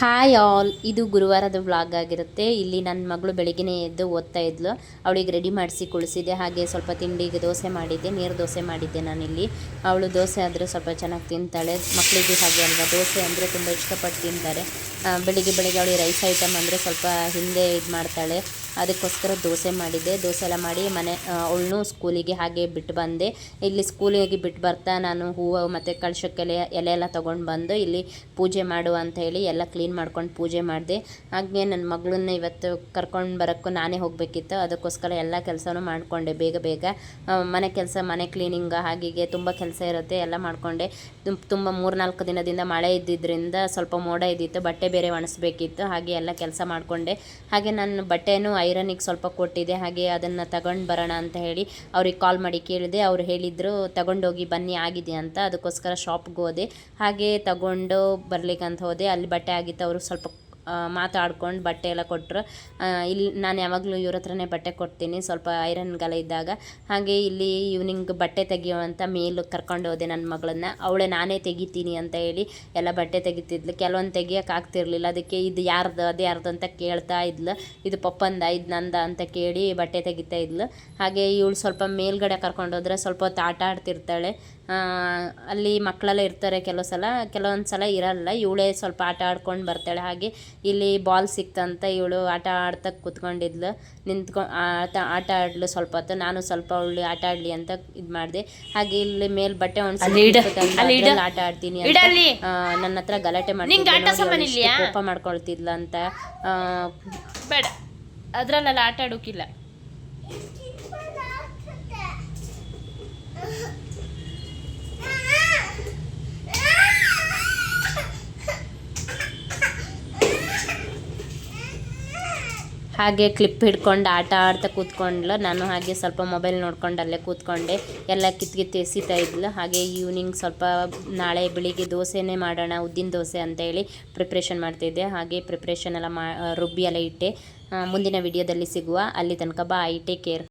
Hi all ಇದು ಗುರುವಾರದ vlog ಆಗಿರುತ್ತೆ. ಇಲ್ಲಿ ನನ್ನ ಮಗಳು ಬೆಳಿಗ್ಗೆನೇ ಎದ್ದು ಓದ್ತಾ ಇದ್ಲು. ಅವಳಿಗೆ ರೆಡಿ ಮಾಡಿಸಿ ಕುಳಿಸಿದೆ. ಹಾಗೆ ಸ್ವಲ್ಪ ತಿಂಡಿಗೆ ದೋಸೆ ಮಾಡಿದ್ದೆ. ನೀರು ದೋಸೆ ಮಾಡಿದ್ದೆ ನಾನಿಲ್ಲಿ. ಅವಳು ದೋಸೆ ಆದರೆ ಸ್ವಲ್ಪ ಚೆನ್ನಾಗಿ ತಿಂತಾಳೆ. ಮಕ್ಕಳಿಗೆ ಹಾಗೆ ಅಲ್ವಾ? ದೋಸೆ ಅಂದರೆ ತುಂಬ ಇಷ್ಟಪಟ್ಟು ತಿಂತಾರೆ. ಬೆಳಿಗ್ಗೆ ಬೆಳಿಗ್ಗೆ ಅವಳಿಗೆ ರೈಸ್ ಐಟಮ್ ಅಂದರೆ ಸ್ವಲ್ಪ ಹಿಂದೆ ಇದು ಮಾಡ್ತಾಳೆ. ಅದಕ್ಕೋಸ್ಕರ ದೋಸೆ ಮಾಡಿದ್ದೆ. ದೋಸೆ ಎಲ್ಲ ಮಾಡಿ ಮನೆ ಅವಳನ್ನೂ ಸ್ಕೂಲಿಗೆ ಹಾಗೆ ಬಿಟ್ಟು ಬಂದೆ. ಇಲ್ಲಿ ಸ್ಕೂಲಿಗೆ ಬಿಟ್ಟು ಬರ್ತಾ ನಾನು ಹೂವು ಮತ್ತು ಕಳಶಕ್ಕೆಲೆ ಎಲೆ ಎಲ್ಲ ತೊಗೊಂಡು ಬಂದು ಇಲ್ಲಿ ಪೂಜೆ ಮಾಡು ಅಂತ ಹೇಳಿ ಎಲ್ಲ ಕ್ಲೀನ್ ಮಾಡ್ಕೊಂಡು ಪೂಜೆ ಮಾಡಿದೆ. ಹಾಗೆ ನನ್ನ ಮಗಳನ್ನ ಇವತ್ತು ಕರ್ಕೊಂಡು ಬರೋಕ್ಕೂ ನಾನೇ ಹೋಗಬೇಕಿತ್ತು. ಅದಕ್ಕೋಸ್ಕರ ಎಲ್ಲ ಕೆಲಸನೂ ಮಾಡಿಕೊಂಡೆ ಬೇಗ ಬೇಗ. ಮನೆ ಕೆಲಸ, ಮನೆ ಕ್ಲೀನಿಂಗ್ ಹಾಗೆ ತುಂಬ ಕೆಲಸ ಇರುತ್ತೆ. ಎಲ್ಲ ಮಾಡಿಕೊಂಡೆ. ತುಂಬ ಮೂರ್ನಾಲ್ಕು ದಿನದಿಂದ ಮಳೆ ಇದ್ದಿದ್ದರಿಂದ ಸ್ವಲ್ಪ ಮೋಡ ಇದ್ದಿತ್ತು. ಬಟ್ಟೆ ಬೇರೆ ಒಣಸ್ಬೇಕಿತ್ತು. ಹಾಗೆ ಎಲ್ಲ ಕೆಲಸ ಮಾಡಿಕೊಂಡೆ. ಹಾಗೆ ನಾನು ಬಟ್ಟೆನೂ ಐರನಿಗೆ ಸ್ವಲ್ಪ ಕೊಟ್ಟಿದೆ, ಹಾಗೆ ಅದನ್ನು ತಗೊಂಡು ಬರೋಣ ಅಂತ ಹೇಳಿ ಅವ್ರಿಗೆ ಕಾಲ್ ಮಾಡಿ ಕೇಳಿದೆ. ಅವ್ರು ಹೇಳಿದರು, ತಗೊಂಡೋಗಿ ಬನ್ನಿ, ಆಗಿದೆ ಅಂತ. ಅದಕ್ಕೋಸ್ಕರ ಶಾಪ್ಗೆ ಹೋದೆ. ಹಾಗೆ ತಗೊಂಡು ಬರ್ಲಿಕ್ಕೆ ಅಂತ ಹೋದೆ. ಅಲ್ಲಿ ಬಟ್ಟೆ ಆಗಿತ್ತು, ಅವರು ಸ್ವಲ್ಪ ಮಾತಾಡ್ಕೊಂಡು ಬಟ್ಟೆ ಎಲ್ಲ ಕೊಟ್ಟರು ಇಲ್ಲಿ ನಾನು ಯಾವಾಗಲೂ ಇವ್ರ ಹತ್ರನೇ ಬಟ್ಟೆ ಕೊಡ್ತೀನಿ. ಸ್ವಲ್ಪ ಐರನ್ಗೆಲ್ಲ ಇದ್ದಾಗ. ಹಾಗೆ ಇಲ್ಲಿ ಈವ್ನಿಂಗ್ ಬಟ್ಟೆ ತೆಗಿಯುವಂಥ ಮೇಲು ಕರ್ಕೊಂಡು ಹೋದೆ ನನ್ನ ಮಗಳನ್ನ. ಅವಳೆ ನಾನೇ ತೆಗಿತೀನಿ ಅಂತ ಹೇಳಿ ಎಲ್ಲ ಬಟ್ಟೆ ತೆಗಿತಿದ್ಲು. ಕೆಲವೊಂದು ತೆಗಿಯೋಕೆ ಆಗ್ತಿರ್ಲಿಲ್ಲ. ಅದಕ್ಕೆ ಇದು ಯಾರ್ದು, ಅದು ಯಾರ್ದು ಅಂತ ಕೇಳ್ತಾ ಇದ್ಲು. ಇದು ಪಪ್ಪಂದ, ಇದು ನಂದ ಅಂತ ಕೇಳಿ ಬಟ್ಟೆ ತೆಗಿತಾ ಇದ್ಲು. ಹಾಗೆ ಇವಳು ಸ್ವಲ್ಪ ಮೇಲ್ಗಡೆ ಕರ್ಕೊಂಡು ಹೋದ್ರೆ ಸ್ವಲ್ಪ ಹೊತ್ತು ಆಟ ಆಡ್ತಿರ್ತಾಳೆ. ಅಲ್ಲಿ ಮಕ್ಕಳೆಲ್ಲ ಇರ್ತಾರೆ ಕೆಲವು ಸಲ. ಕೆಲವೊಂದು ಸಲ ಇರಲ್ಲ. ಇವಳೇ ಸ್ವಲ್ಪ ಆಟ ಆಡ್ಕೊಂಡು ಬರ್ತಾಳೆ. ಹಾಗೆ ಇಲ್ಲಿ ಬಾಲ್ ಸಿಕ್ತಂತ ಇವಳು ಆಟ ಆಡ್ತಾ ಕುತ್ಕೊಂಡಿದ್ಲು. ನಿಂತ್ಕೊ ಆಟ ಆಟ ಆಡ್ಲು ಸ್ವಲ್ಪ ಹೊತ್ತು. ನಾನು ಸ್ವಲ್ಪ ಅವಳು ಆಟ ಆಡ್ಲಿ ಅಂತ ಇದು ಮಾಡಿದೆ. ಹಾಗೆ ಇಲ್ಲಿ ಮೇಲ್ ಬಟ್ಟೆ ಒಣಸಿ ಆಟ ಆಡ್ತೀನಿ ನನ್ನ ಹತ್ರ ಗಲಾಟೆ ನಿಂಗ್ ಆಟ ಸಾಮಾನ್ ಮಾಡಿ? ಕೋಪ ಮಾಡ್ಕೊಳ್ತಿದ್ಲ ಅಂತ. ಆ, ಬೇಡ. ಅದ್ರಲ್ಲೆಲ್ಲ ಆಟ ಆಡೋಕಿಲ್ಲ. ಹಾಗೆ ಕ್ಲಿಪ್ ಹಿಡ್ಕೊಂಡು ಆಟ ಆಡ್ತಾ ಕೂತ್ಕೊಂಡ್ಲು. ನಾನು ಹಾಗೆ ಸ್ವಲ್ಪ ಮೊಬೈಲ್ ನೋಡ್ಕೊಂಡು ಅಲ್ಲೇ ಕೂತ್ಕೊಂಡೆ. ಎಲ್ಲ ಕಿತ್ಕಿತ್ತು ಎಸಿತಾ ಇದ್ಲು. ಹಾಗೆ ಈವ್ನಿಂಗ್ ಸ್ವಲ್ಪ ನಾಳೆ ಬೆಳಿಗ್ಗೆ ದೋಸೆನೇ ಮಾಡೋಣ, ಉದ್ದಿನ ದೋಸೆ ಅಂತ ಹೇಳಿ ಪ್ರಿಪ್ರೇಷನ್ ಮಾಡ್ತಿದ್ದೆ ಹಾಗೆ ಪ್ರಿಪ್ರೇಷನ್ ಎಲ್ಲ ಮಾ ರುಬ್ಬಿ ಎಲ್ಲ ಇಟ್ಟೆ. ಮುಂದಿನ ವಿಡಿಯೋದಲ್ಲಿ ಸಿಗುವ. ಅಲ್ಲಿ ತನಕ ಬಾಯ್ ಟೇಕ್ ಕೇರ್